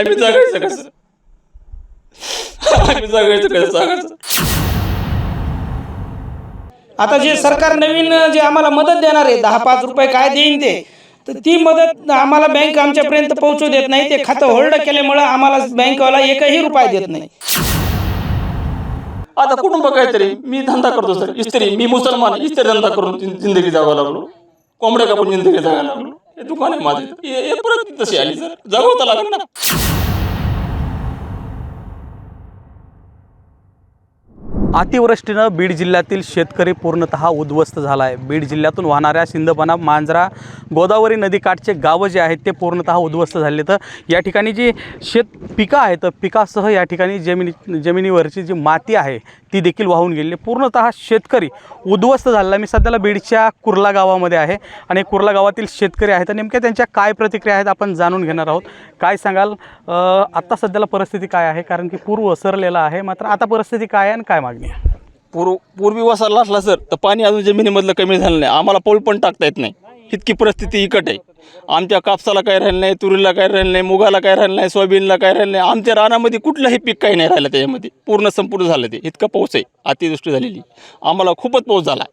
आम्ही जगायचं कसं आम्ही जगायचं कसं सांगायचं. आता जे सरकार नवीन जे आम्हाला मदत देणार आहे दहा पाच रुपये काय देईन ते तर ती मदत आम्हाला बँक आमच्यापर्यंत पोहोचू देत नाही. ते खातं होल्ड केल्यामुळं आम्हाला बँकवाला एकही रुपया देत नाही. आता कुटुंब काहीतरी मी धंदा करतो सर. इस्त्री मी मुसलमान इस्त्री धंदा करून जिंदगी जगावं लागलो. कोंबड्या कापून जिंदगी जगायला लागलो. हे दुकान आहे माझं हे परत तशी आली सर जगवता लागेल ना. अतिवृष्टीनं बीड जिल्ह्यातील शेतकरी पूर्णतः उद्ध्वस्त झाला आहे बीड जिल्ह्यातून वाहणाऱ्या सिंदपणा मांजरा गोदावरी नदीकाठचे गावं जे आहेत ते पूर्णतः उद्ध्वस्त झाले तर या ठिकाणी जी शेत पिकं आहेत पिकासह या ठिकाणी जमिनी जमिनीवरची जी माती आहे ती देखील वाहून गेलेली पूर्णतः शेतकरी उद्ध्वस्त झालेला आहे. मी सध्याला बीडच्या कुर्ला गावामध्ये आहे आणि कुर्ला गावातील शेतकरी आहेत. तर नेमक्या त्यांच्या काय प्रतिक्रिया आहेत आपण जाणून घेणार आहोत. काय सांगाल? आत्ता सध्याला परिस्थिती काय आहे? कारण की पूर्व सरलेला आहे. मात्र आता परिस्थिती काय आहे आणि काय मागणी? पूर्व पूर्वी वसाला असला सर तर पाणी अजून जमिनीमधलं कमी झालं नाही. आम्हाला पाऊल पण टाकता येत नाही. इतकी परिस्थिती इकट आहे. आमच्या कापसाला काय राहिलं नाही तुरीला काय राहिलं नाही मुगाला काय राहिलं नाही सोयाबीनला काय राहिलं नाही. आमच्या रानामध्ये कुठलंही पीक काही नाही राहिलं त्याच्यामध्ये. पूर्ण संपूर्ण झालं ते. इतका पाऊस आहे. अतिवृष्टी झालेली. आम्हाला खूपच पाऊस झाला.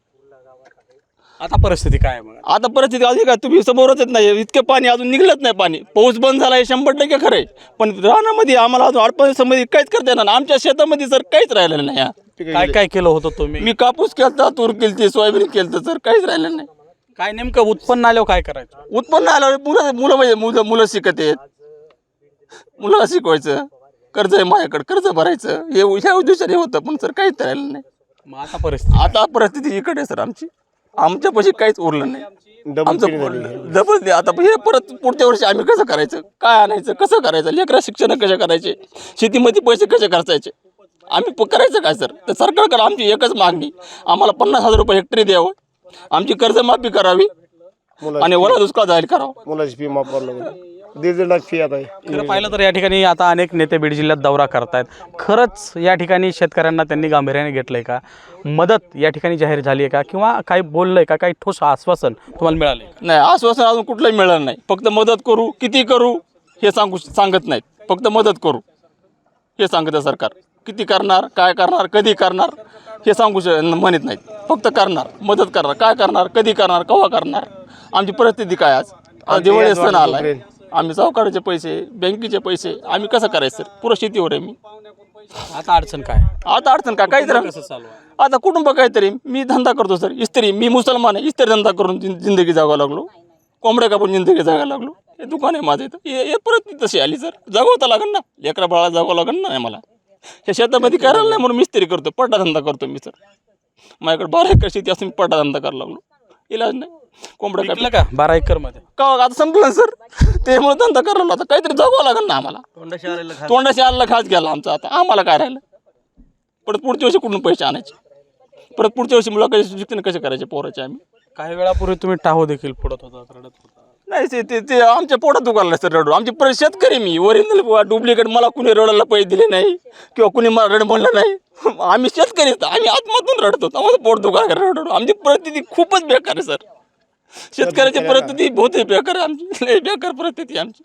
आता परिस्थिती काय आहे मग? आता परिस्थिती अशी काय? तुम्ही समोरच येत नाही. इतकं पाणी अजून निघलंच नाही पाणी. पाऊस बंद झाला हे शंभर टक्के खरं आहे. पण रानामध्ये आम्हाला अजून अडपणीमध्ये काहीच करता येणार. आमच्या शेतामध्ये सर काहीच राहिलेलं नाही काय काय केलं होतं तुम्ही? मी कापूस केलता तूर केलती सोयाबीन केलं सर काहीच राहिलं नाही. काय नेमकं उत्पन्न आल्यावर काय करायचं? उत्पन्न आल्यावर मुलं मुलं म्हणजे मुलं मुलं शिकत आहेत. मुलाला शिकवायचं कर्ज आहे माझ्याकडे कर्ज भरायचं. हे ह्या उद्देशाने होतं पण सर काहीच राहिलं नाही. मग आता परिस्थिती? आता परिस्थिती इकडे आहे सर आमची. आमच्यापाशी काहीच उरलं नाही. आमचं डबल दे आता हे परत पुढच्या वर्षी आम्ही कसं करायचं? काय आणायचं? कसं करायचं? लेकरा शिक्षण कसे करायचे? शेतीमध्ये पैसे कसे खर्चायचे? आम्ही करायचं काय सर? तर सरकारकडे आमची एकच मागणी. आम्हाला पन्नास हजार रुपये हेक्टरी द्यावं. आमची कर्जमाफी करावी. आणि वरा दुष्काळ जाहीर करावा. मुलाची फी माफ करावं दीड दीड लाख फी आता आहे. खरं पाहिलं तर या ठिकाणी आता अनेक नेते बीड जिल्ह्यात दौरा करतायत. खरंच या ठिकाणी शेतकऱ्यांना त्यांनी गांभीर्याने घेतलंय का? मदत या ठिकाणी जाहीर झाली आहे का? किंवा काही बोललंय का? काही ठोस आश्वासन तुम्हाला मिळाले नाही आश्वासन अजून कुठलंही मिळालं नाही. फक्त मदत करू. किती करू हे सांगू सांगत नाहीत. फक्त मदत करू हे सांगतं सरकार. किती करणार काय करणार कधी करणार हे सांगू श म्हणत नाहीत. फक्त करणार मदत करणार. काय करणार कधी करणार केव्हा करणार आमची परिस्थिती काय आज? आज दिवाळी सण आलाय आम्ही सावकाराचे पैसे बँकेचे पैसे आम्ही कसं करायचं सर? पुरं शेतीवर आहे मी. आता अडचण काय? आता अडचण का काहीच राह कसं चालू आहे? आता कुटुंब काहीतरी मी धंदा करतो सर. इस्त्री मी मुसलमान आहे. इस्त्री धंदा करून जिं- जिंदगी जगावं लागलो. कोंबड्या कापून जिंदगी जगायला लागलो. हे दुकान आहे माझं इथं. हे हे परत तशी आली सर. जगवता लागेल ना. लेकरा बाळा जगावं लागेल ना मला हे शेतामध्ये करायला नाही म्हणून मिस्त्री करतो पट्टा धंदा करतो मी सर माझ्याकडे बारा एकर शेती असून मी पट्टा धंदा करायला लागलो. इलाज नाही. कोंबड्या पिकलं का बारा एकरमध्ये का आता संपलं सर? त्यामुळे धंदा करायला. आता काहीतरी जगावं लागेल ना आम्हाला. तोंडाशी आलेला खास. गेला आमचा आता. आम्हाला काय राहिलं? परत पुढच्या वर्षी कुठून पैसे आणायचे? परत पुढच्या वर्षी मुलं कसे शिक्षण कसे करायचे पोराचे आम्ही? काही वेळापूर्वी तुम्ही टाहो देखील फोडत होता रडत होता. नाही ते ते ते आमच्या पोटात दुखायला सर रडू. आमची परत शेतकरी मी. ओरिजिनल डुप्लिकेट मला कुणी रडायला पैसे दिले नाही किंवा कुणी मला रड म्हणलं नाही. आम्ही शेतकरी. आम्ही आत्मातून रडतो. आम्हाला पोट दुखायला रडतो आमची परिस्थिती खूपच बेकार आहे सर. शेतकऱ्याची परिस्थिती बहुत बेकार आहे. आमची लय बेकार परिस्थिती आमची.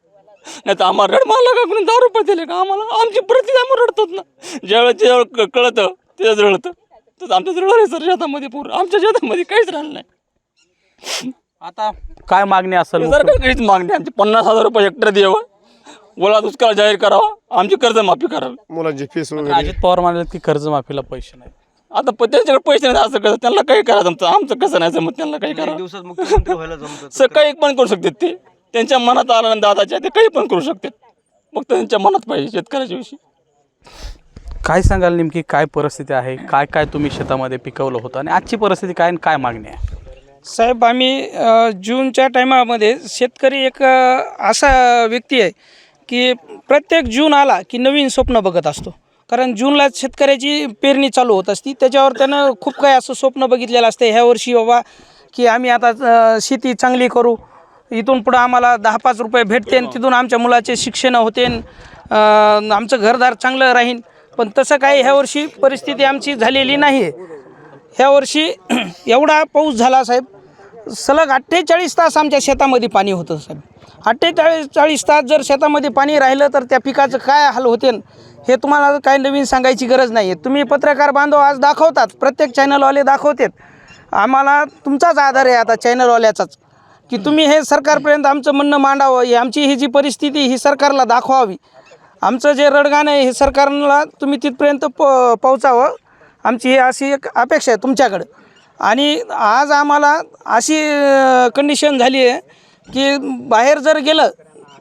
नाही तर आम्हाला रड मारला का कुणी दहा रुपये दिले का? आम्हाला आमची परिस्थिती आम्ही रडतोच ना. ज्यावेळेस ज्यावेळेस कळतं तेच रडतं. तर आमच्याच रड आहे सर शेतामध्ये पूर्ण आमच्या शेतामध्ये काहीच राहिलं नाही. आता काय मागणी असेल काहीच मागणी आमची पन्नास हजार रुपये हेक्टर द्यावं ओला दुष्काळ जाहीर करावा. आमची कर्जमाफी करावी. मुलांची फीस वगैरे. अजित पवार म्हणाले की कर्जमाफीला पैसे नाही आता प- त्यांच्याकडे पैसे नाही असं कसं? त्यांना काही करा जमतं. आमचं कसं नाही जमत त्यांना काही करा. दिवसात मुख्यमंत्री व्हायला जमतात सर काही पण करू शकतात ते. त्यांच्या मनात आलं ना दादाच्या ते काही पण करू शकतात. फक्त त्यांच्या मनात पाहिजे शेतकऱ्याच्या विषयी. काय सांगाल नेमकी? काय परिस्थिती आहे? काय काय तुम्ही शेतामध्ये पिकवलं होतं? आणि आजची परिस्थिती काय आणि काय मागणी आहे? साहेब आम्ही अ, जूनच्या टायमामध्ये शेतकरी एक अ, असा व्यक्ती आहे की प्रत्येक जून आला की नवीन स्वप्न बघत असतो. कारण जूनला शेतकऱ्याची पेरणी चालू होत असती. त्याच्यावर त्यानं खूप काही असं स्वप्न बघितलेलं असतं. ह्या वर्षी बाबा की आम्ही आता अ, शेती चांगली करू. इथून पुढं आम्हाला दहा पाच रुपये भेटते तिथून आमच्या मुलाचे शिक्षण होते आमचं घरदार चांगलं राहीन. पण तसं काही ह्या वर्षी परिस्थिती आमची झालेली नाही आहे ह्या वर्षी एवढा पाऊस झाला साहेब. सलग अठ्ठेचाळीस तास आमच्या शेतामध्ये पाणी होतं साहेब. अठ्ठेचाळीस चाळीस तास जर शेतामध्ये पाणी राहिलं तर त्या पिकाचं काय हाल होते हे तुम्हाला काय नवीन सांगायची गरज नाही आहे तुम्ही पत्रकार बांधव आज दाखवतात प्रत्येक चॅनलवाले दाखवतात. आम्हाला तुमचाच आधार आहे आता चॅनलवाल्याचाच की तुम्ही हे सरकारपर्यंत आमचं म्हणणं मांडावं ही आमची ही जी परिस्थिती ही सरकारला दाखवावी. आमचं जे रडगाणं आहे हे सरकारला तुम्ही तिथपर्यंत प पोहोचावं. आमची ही अशी एक अपेक्षा आहे तुमच्याकडं. आणि आज आम्हाला अशी कंडिशन झाली आहे की बाहेर जर गेलं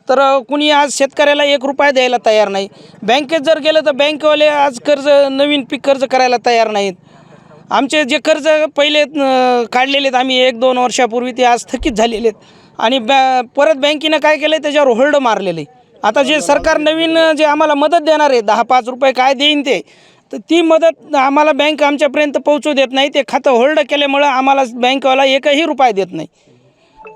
तर कुणी आज शेतकऱ्याला एक रुपया द्यायला तयार नाही. बँकेत जर गेलं तर बँकवाले आज कर्ज नवीन पीक कर्ज करायला तयार नाहीत. आमचे जे कर्ज पहिले काढलेले आहेत आम्ही एक दोन वर्षापूर्वी ते आज थकीत झालेले आहेत. आणि बॅ परत बँकेनं काय केलं आहे त्याच्यावर होल्ड मारलेलं आहे. आता जे सरकार नवीन जे आम्हाला मदत देणार आहे दहा पाच रुपये काय देईन ते तर ती मदत आम्हाला बँक आमच्यापर्यंत पोहोचू देत नाही. ते खातं होल्ड केल्यामुळं आम्हाला बँकवाला एकही रुपया देत नाही.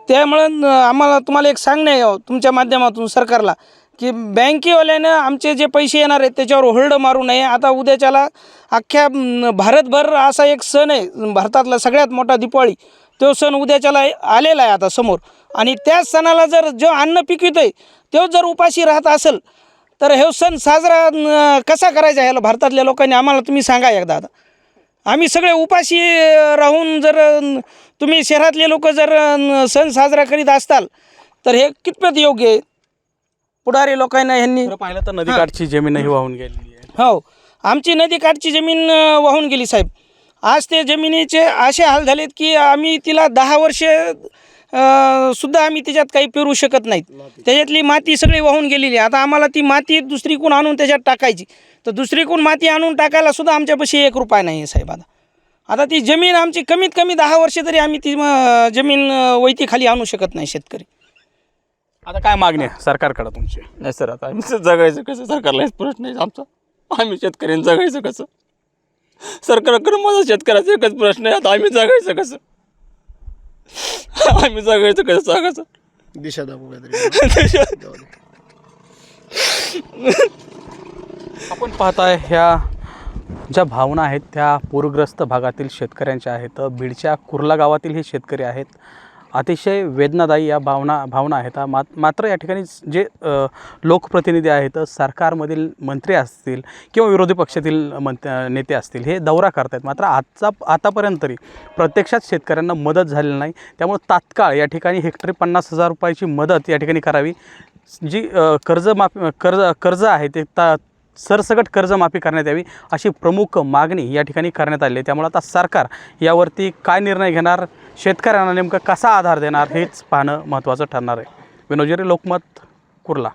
त्यामुळं आम्हाला तुम्हाला एक सांगणं आहे तुमच्या माध्यमातून सरकारला की बँकेवाल्यानं आमचे जे पैसे येणार आहेत त्याच्यावर होल्ड मारू नये. आता उद्याच्याला अख्ख्या भारतभर असा एक सण आहे भारतातला सगळ्यात मोठा दिपाळी तो सण उद्याच्याला आलेला आहे आता समोर. आणि त्याच सणाला जर जो अन्न पिकवित आहे तो जर उपाशी राहत असेल तर हे सण साजरा न, कसा करायचा ह्याला भारतातल्या लोकांनी आम्हाला तुम्ही सांगा एकदा आता. आम्ही सगळे उपाशी अ, राहून जर अ, तुम्ही शहरातले लोक जर अ, सण साजरा करीत असताल तर हे कितपत योग्य आहे? पुढारी लोकांना ह्यांनी खरं पाहिलं तर नदीकाठची जमीनही वाहून गेलेली आहे. हो. आमची नदीकाठची जमीन अ, वाहून गेली साहेब. आज ते जमिनीचे असे हाल झालेत की आम्ही तिला दहा वर्षे सुद्धा आम्ही त्याच्यात काही पेरू शकत नाहीत. त्याच्यातली माती सगळी वाहून गेलेली आहे. आता आम्हाला ती माती दुसरीकडून आणून त्याच्यात टाकायची? तर दुसरीकडून माती आणून टाकायला सुद्धा आमच्यापाशी एक रुपया नाही आहे साहेब. आता आता ती जमीन आमची कमीत कमी दहा वर्षे तरी आम्ही ती जमीन अ, वैती खाली आणू शकत नाही शेतकरी. आता काय मागणी आहे सरकारकडे तुमची? नाही सर आता आम्ही जगायचं कसं? सरकारला प्रश्न आहे आमचा. आम्ही शेतकऱ्यांनी जगायचं कसं? सरकारकडे माझा शेतकऱ्याचा एकच प्रश्न आहे आता आम्ही जगायचं कसं? आम्ही जगायचं कसं सांगायचं. दिशा दाखवू काहीतरी. आपण पाहताय ह्या ज्या भावना आहेत त्या पूरग्रस्त भागातील शेतकऱ्यांच्या आहेत. बीडच्या कुर्ला गावातील हे शेतकरी आहेत. अतिशय वेदनादायी या भावना भावना आहेत. मात मात्र या ठिकाणी जे लोकप्रतिनिधी आहेत सरकारमधील मंत्री असतील किंवा विरोधी पक्षातील मंत नेते असतील हे दौरा करतायत. मात्र आजचा आतापर्यंत तरी प्रत्यक्षात शेतकऱ्यांना मदत झालेली नाही. त्यामुळे तात्काळ या ठिकाणी हेक्टरी पन्नास हजार रुपयाची मदत या ठिकाणी करावी. जी कर्जमाफी कर्ज कर्ज आहे ते ता सरसकट कर्जमाफी करण्यात यावी अशी प्रमुख मागणी या ठिकाणी करण्यात आली आहे. त्यामुळे आता सरकार यावरती काय निर्णय घेणार? शेतकऱ्यांना नेमका कसा आधार देणार हेच पाहणं महत्त्वाचं ठरणार आहे. विनोजरी लोकमत कुर्ला.